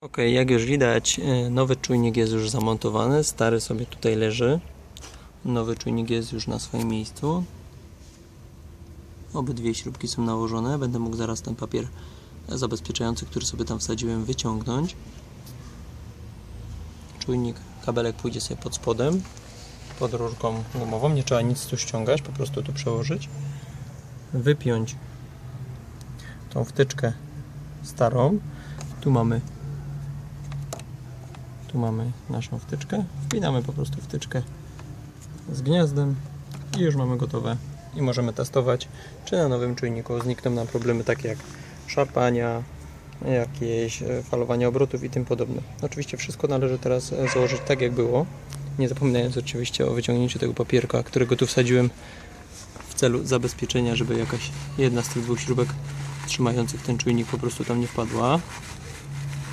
Ok, jak już widać, e, nowy czujnik jest już zamontowany, stary sobie tutaj leży. Nowy czujnik jest już na swoim miejscu. Obydwie śrubki są nałożone. Będę mógł zaraz ten papier zabezpieczający, który sobie tam wsadziłem, wyciągnąć. Czujnik, kabelek pójdzie sobie pod spodem, pod rurką gumową. Nie trzeba nic tu ściągać, po prostu tu przełożyć. Wypiąć tą wtyczkę starą. Tu mamy tu mamy naszą wtyczkę. Wpinamy po prostu wtyczkę z gniazdem i już mamy gotowe. I możemy testować, czy na nowym czujniku znikną nam problemy takie jak szarpania, jakieś e, falowanie obrotów i tym podobne. Oczywiście wszystko należy teraz e, założyć tak jak było, nie zapominając oczywiście o wyciągnięciu tego papierka, którego tu wsadziłem w celu zabezpieczenia, żeby jakaś jedna z tych dwóch śrubek trzymających ten czujnik po prostu tam nie wpadła.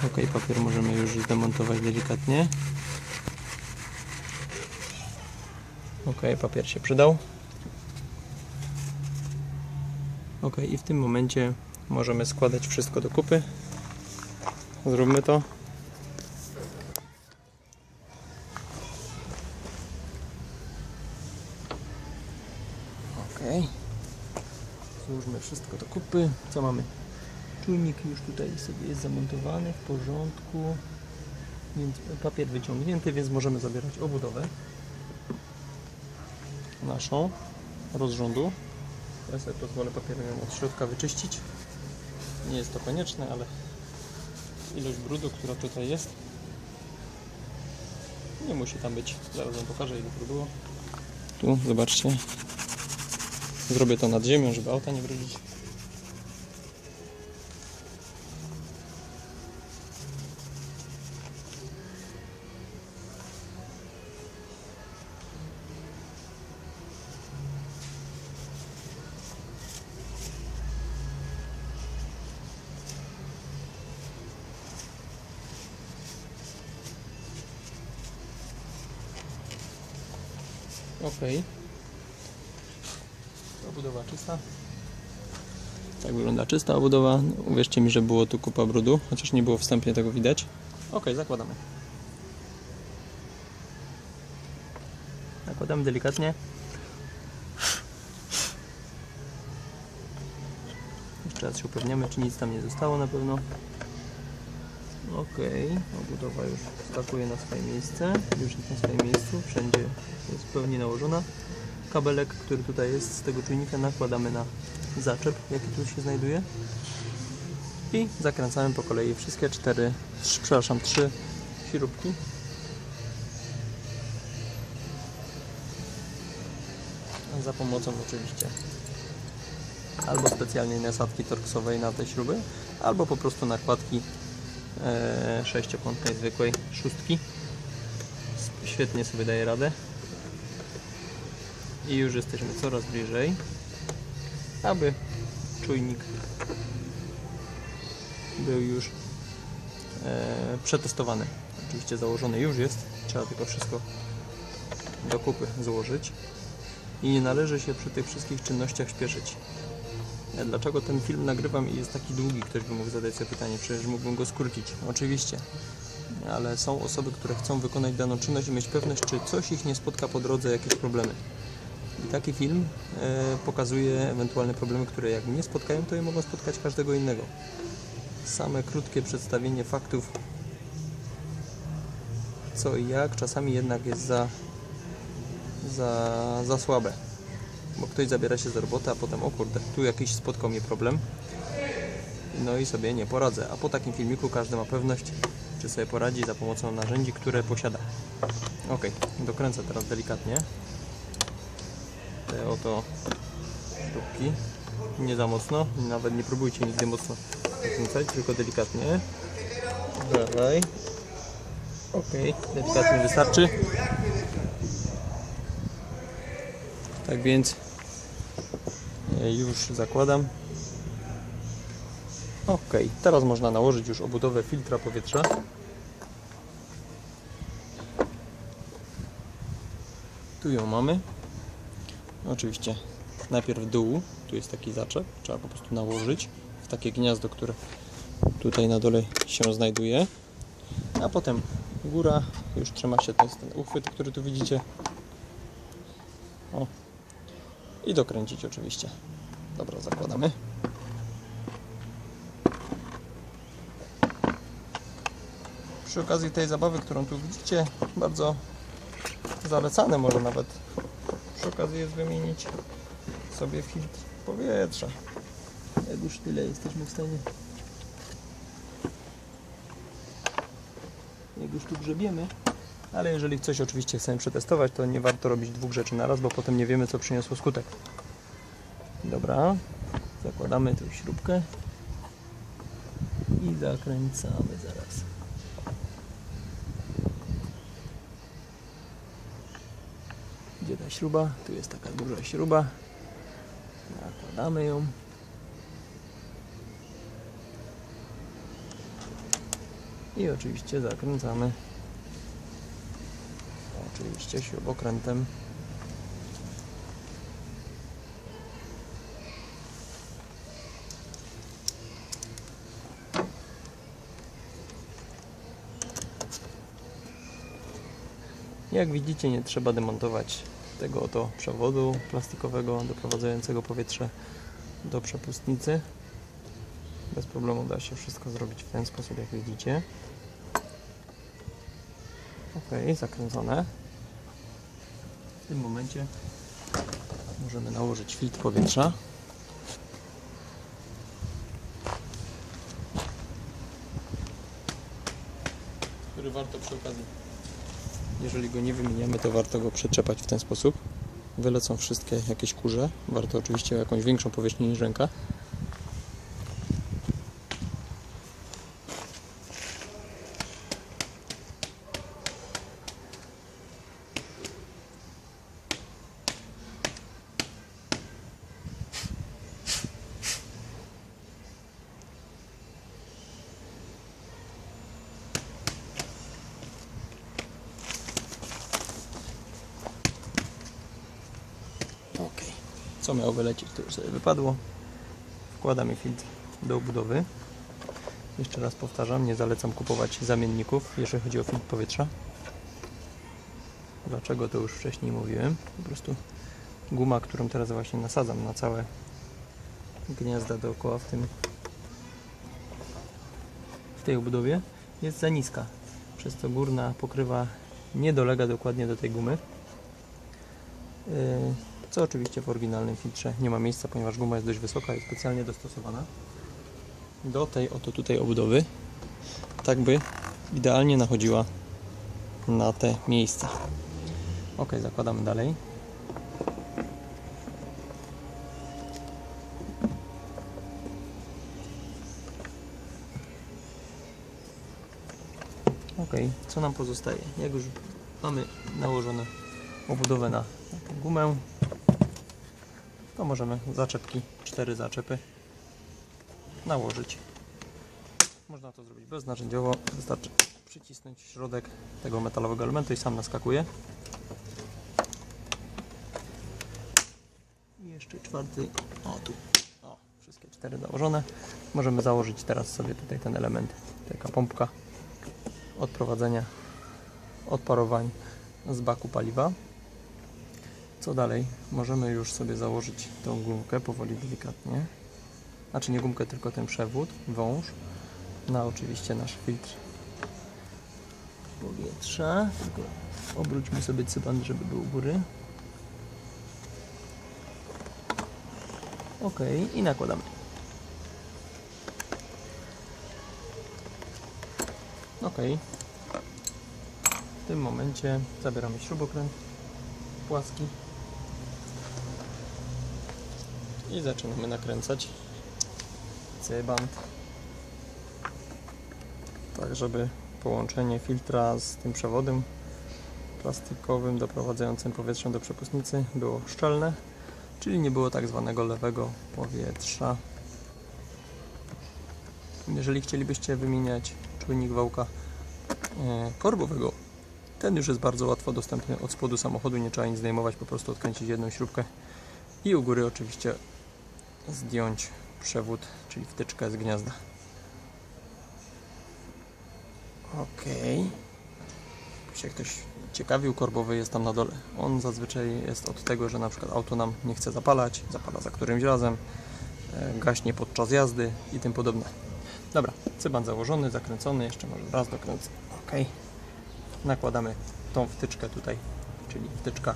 Ok, papier możemy już zdemontować delikatnie. Ok, papier się przydał. Ok, i w tym momencie możemy składać wszystko do kupy. Zróbmy to. Ok. Złóżmy wszystko do kupy. Co mamy? Czujnik już tutaj sobie jest zamontowany w porządku. Więc papier wyciągnięty, więc możemy zabierać obudowę naszą rozrządu. Ja sobie pozwolę papierem ją od środka wyczyścić. Nie jest to konieczne, ale ilość brudu, która tutaj jest, nie musi tam być. Zaraz Wam pokażę, ile było. Tu, zobaczcie. Zrobię to nad ziemią, żeby auta nie brudzić. Ok. Obudowa czysta. Tak wygląda czysta obudowa. Uwierzcie mi, że było tu kupa brudu, chociaż nie było wstępnie tego widać. Ok, zakładamy. Nakładamy delikatnie. Jeszcze raz się upewniamy, czy nic tam nie zostało na pewno. Ok, obudowa już skakuje na swoje miejsce. Już jest na swoim miejscu, wszędzie jest w pełni nałożona. Kabelek, który tutaj jest z tego czujnika, nakładamy na zaczep, jaki tu się znajduje. I zakręcamy po kolei wszystkie cztery, trz- przepraszam, trzy śrubki. Za pomocą oczywiście albo specjalnej nasadki torksowej na te śruby, albo po prostu nakładki sześciokątnej zwykłej szóstki. Świetnie sobie daje radę. I już jesteśmy coraz bliżej, aby czujnik był już e, przetestowany. Oczywiście założony już jest, trzeba tylko wszystko do kupy złożyć. I nie należy się przy tych wszystkich czynnościach śpieszyć. Dlaczego ten film nagrywam i jest taki długi? Ktoś by mógł zadać sobie pytanie, przecież mógłbym go skrócić. Oczywiście. Ale są osoby, które chcą wykonać daną czynność i mieć pewność, czy coś ich nie spotka po drodze, jakieś problemy. I taki film e, pokazuje ewentualne problemy, które jak mnie spotkają, to je mogą spotkać każdego innego. Same krótkie przedstawienie faktów, co i jak, czasami jednak jest za, za, za słabe bo ktoś zabiera się za robotę, a potem o kurde, tu jakiś spotkał mnie problem. No i sobie nie poradzę, a po takim filmiku każdy ma pewność, czy sobie poradzi za pomocą narzędzi, które posiada. Ok, dokręcę teraz delikatnie. Te oto śrubki nie za mocno, nawet nie próbujcie nigdy mocno dokręcać, tylko delikatnie. Dalej ok, delikatnie wystarczy. Tak więc już zakładam. Ok, teraz można nałożyć już obudowę filtra powietrza. Tu ją mamy. Oczywiście najpierw dół, tu jest taki zaczep, trzeba po prostu nałożyć w takie gniazdo, które tutaj na dole się znajduje. a potem góra, już trzyma się, to jest ten uchwyt, który tu widzicie. O. I dokręcić oczywiście. Dobra, zakładamy. Przy okazji tej zabawy, którą tu widzicie, bardzo zalecane może nawet przy okazji jest wymienić sobie filtr powietrza. Jak już tyle jesteśmy w stanie. Jak już tu grzebiemy. Ale jeżeli coś oczywiście chcemy przetestować, to nie warto robić dwóch rzeczy na raz, bo potem nie wiemy co przyniosło skutek. Dobra, zakładamy tę śrubkę i zakręcamy zaraz. Gdzie ta śruba? Tu jest taka duża śruba. Nakładamy ją. I oczywiście zakręcamy. Oczywiście śrubokrętem. Jak widzicie, nie trzeba demontować tego oto przewodu plastikowego doprowadzającego powietrze do przepustnicy. Bez problemu da się wszystko zrobić w ten sposób, jak widzicie. Ok, zakręcone. W tym momencie możemy nałożyć filtr powietrza. Który warto przy okazji jeżeli go nie wymieniamy, to warto go przetrzepać w ten sposób. Wylecą wszystkie jakieś kurze. Warto oczywiście jakąś większą powierzchnię niż ręka. Co miało wylecieć, to już sobie wypadło. Wkładamy filtr do obudowy. Jeszcze raz powtarzam, nie zalecam kupować zamienników, jeżeli chodzi o filtr powietrza. Dlaczego to już wcześniej mówiłem? Po prostu guma, którą teraz właśnie nasadzam na całe gniazda dookoła w tym w tej obudowie jest za niska. Przez to górna pokrywa nie dolega dokładnie do tej gumy. Co oczywiście w oryginalnym filtrze nie ma miejsca, ponieważ guma jest dość wysoka i specjalnie dostosowana do tej oto tutaj obudowy, tak by idealnie nachodziła na te miejsca. Ok, zakładamy dalej. Ok, co nam pozostaje? Jak już mamy nałożone obudowę na gumę, to możemy zaczepki, cztery zaczepy nałożyć. Można to zrobić beznarzędziowo, wystarczy przycisnąć środek tego metalowego elementu i sam naskakuje. I jeszcze czwarty, o tu, o, wszystkie cztery założone. Możemy założyć teraz sobie tutaj ten element, taka pompka odprowadzenia odparowań z baku paliwa. Co dalej? Możemy już sobie założyć tą gumkę powoli, delikatnie. Znaczy nie gumkę, tylko ten przewód, wąż. Na oczywiście nasz filtr powietrza. Tylko obróćmy sobie cypan, żeby był u góry. Ok, i nakładamy. Ok. W tym momencie zabieramy śrubokręt płaski i zaczynamy nakręcać. Cybant tak żeby połączenie filtra z tym przewodem plastikowym doprowadzającym powietrze do przepustnicy było szczelne czyli nie było tak zwanego lewego powietrza. Jeżeli chcielibyście wymieniać czujnik wałka e, korbowego ten już jest bardzo łatwo dostępny od spodu samochodu, nie trzeba nic zdejmować, po prostu odkręcić jedną śrubkę. I u góry oczywiście zdjąć przewód, czyli wtyczkę z gniazda. Jakby się ktoś ciekawił, korbowy jest tam na dole. On zazwyczaj jest od tego, że na przykład auto nam nie chce zapalać, zapala za którymś razem, e, gaśnie podczas jazdy i tym podobne. Dobra, cyban założony, zakręcony, jeszcze może raz dokręcę. Ok. Nakładamy tą wtyczkę tutaj, czyli wtyczka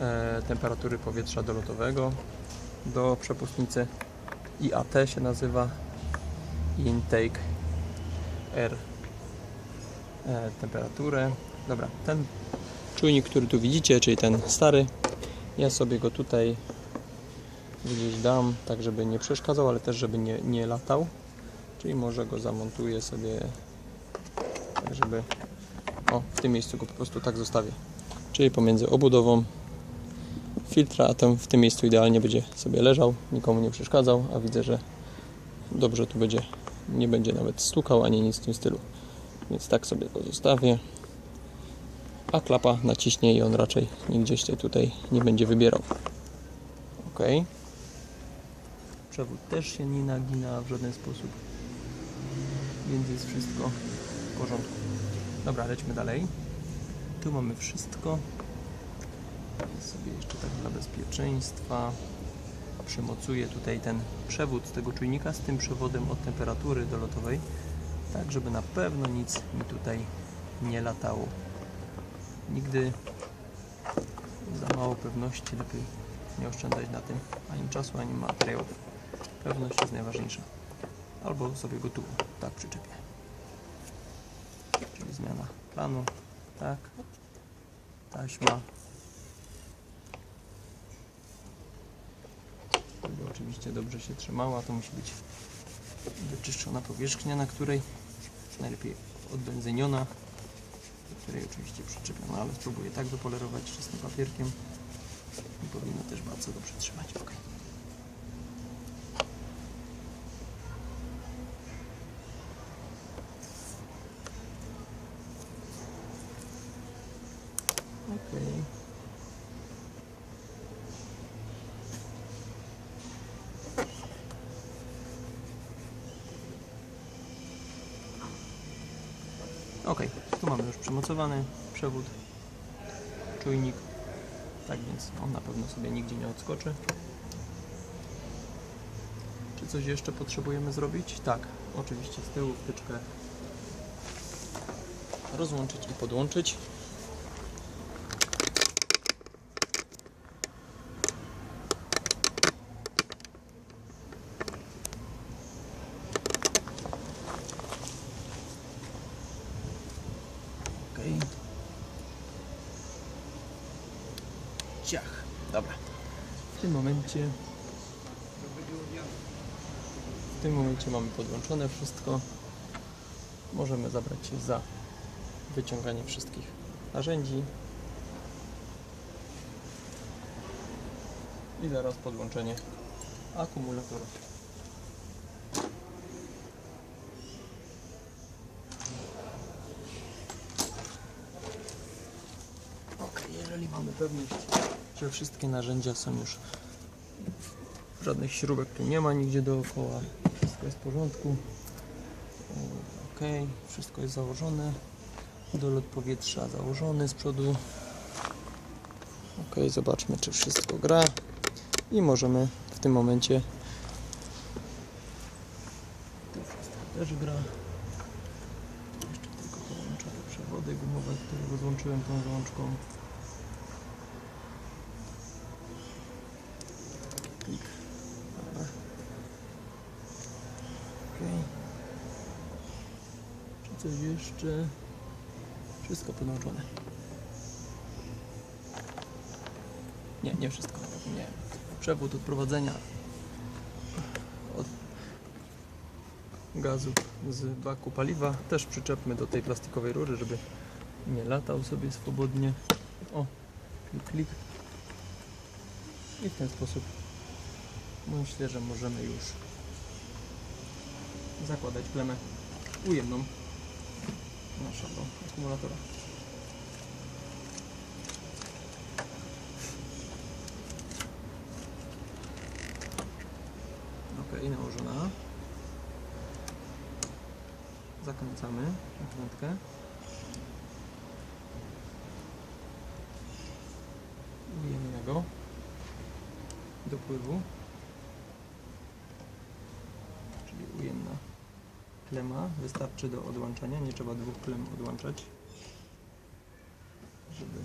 e, temperatury powietrza dolotowego do przepustnicy. IAT się nazywa Intake Air e, temperaturę. Dobra, ten czujnik, który tu widzicie, czyli ten stary, ja sobie go tutaj gdzieś dam, tak żeby nie przeszkadzał, ale też żeby nie, nie latał. Czyli może go zamontuję sobie tak, żeby o, w tym miejscu go po prostu tak zostawię. Czyli pomiędzy obudową filtra, a ten w tym miejscu idealnie będzie sobie leżał, nikomu nie przeszkadzał, a widzę, że dobrze tu będzie, nie będzie nawet stukał ani nic w tym stylu. Więc tak sobie go zostawię. A klapa naciśnie i on raczej nigdzie się tutaj nie będzie wybierał. Ok. Przewód też się nie nagina w żaden sposób. Więc jest wszystko w porządku. Dobra, lećmy dalej. Tu mamy wszystko. Sobie jeszcze tak dla bezpieczeństwa przymocuję tutaj ten przewód z tego czujnika z tym przewodem od temperatury dolotowej, tak żeby na pewno nic mi tutaj nie latało. Nigdy za mało pewności, lepiej nie oszczędzać na tym ani czasu, ani materiałów. Pewność jest najważniejsza. Albo sobie go tu tak przyczepię. Czyli zmiana planu, tak, taśma. Żeby oczywiście dobrze się trzymała, to musi być wyczyszczona powierzchnia, na której najlepiej odbenzyniona, do której oczywiście przyczepiona, ale spróbuję tak wypolerować czystym papierkiem i powinno też bardzo dobrze trzymać. Ok. Okej. Ok, tu mamy już przymocowany przewód, czujnik, tak więc on na pewno sobie nigdzie nie odskoczy. Czy coś jeszcze potrzebujemy zrobić? Tak, oczywiście z tyłu wtyczkę rozłączyć i podłączyć. Okej. Ciach. Dobra. W tym momencie w tym momencie mamy podłączone wszystko. Możemy zabrać się za wyciąganie wszystkich narzędzi. I zaraz podłączenie akumulatora. Ok, jeżeli mamy pewność, że wszystkie narzędzia są już żadnych śrubek tu nie ma nigdzie dookoła, wszystko jest w porządku. Ok, wszystko jest założone. Dolot powietrza założony z przodu. Ok, zobaczmy czy wszystko gra i możemy w tym momencie wszystko też gra. Jeszcze tylko połączę te przewody gumowe, które rozłączyłem tą Klik. Dobra. Okej. Czy coś jeszcze? Wszystko podłączone. Nie, nie wszystko. Nie. Przewód odprowadzenia od gazu z baku paliwa też przyczepmy do tej plastikowej rury, żeby nie latał sobie swobodnie. O, klik, klik. I w ten sposób myślę, że możemy już zakładać klemę ujemną naszego akumulatora. Ok, nałożona. zakręcamy nakrętkę. Ujemnia go do pływu. Czyli ujemna klema. Wystarczy do odłączania, nie trzeba dwóch klem odłączać. Żeby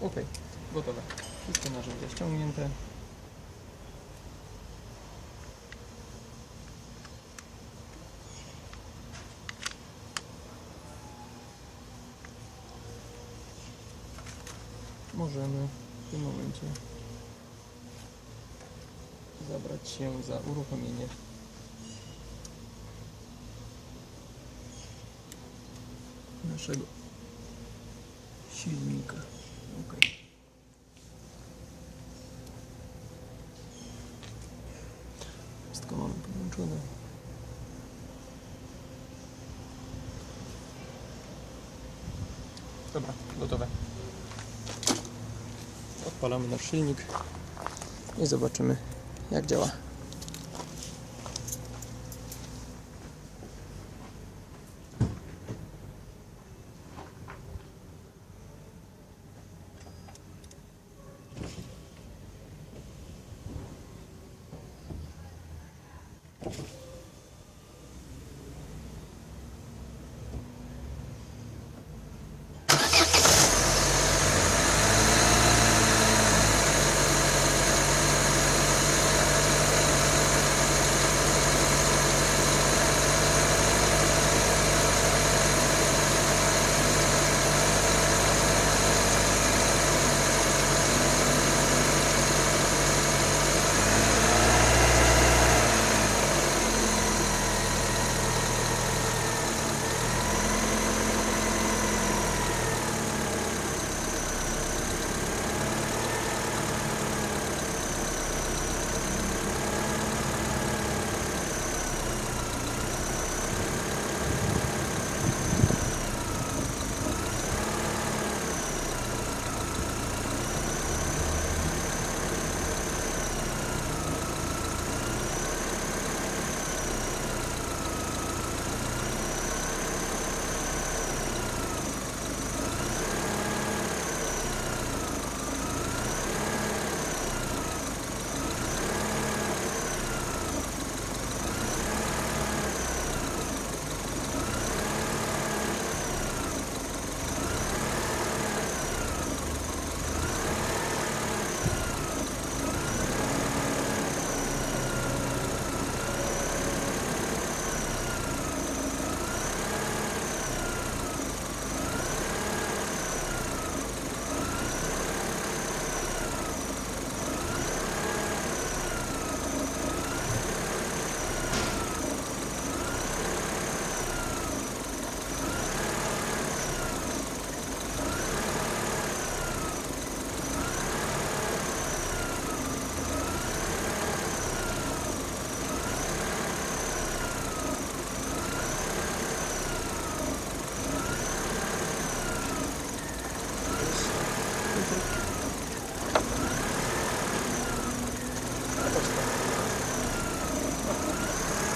Ok, gotowe. Wszystkie narzędzia ściągnięte. Możemy tym momencie zabrać się za uruchomienie naszego silnika. Ok. Wszystko mamy podłączone. Dobra, gotowe. Odpalamy nasz silnik i zobaczymy jak działa.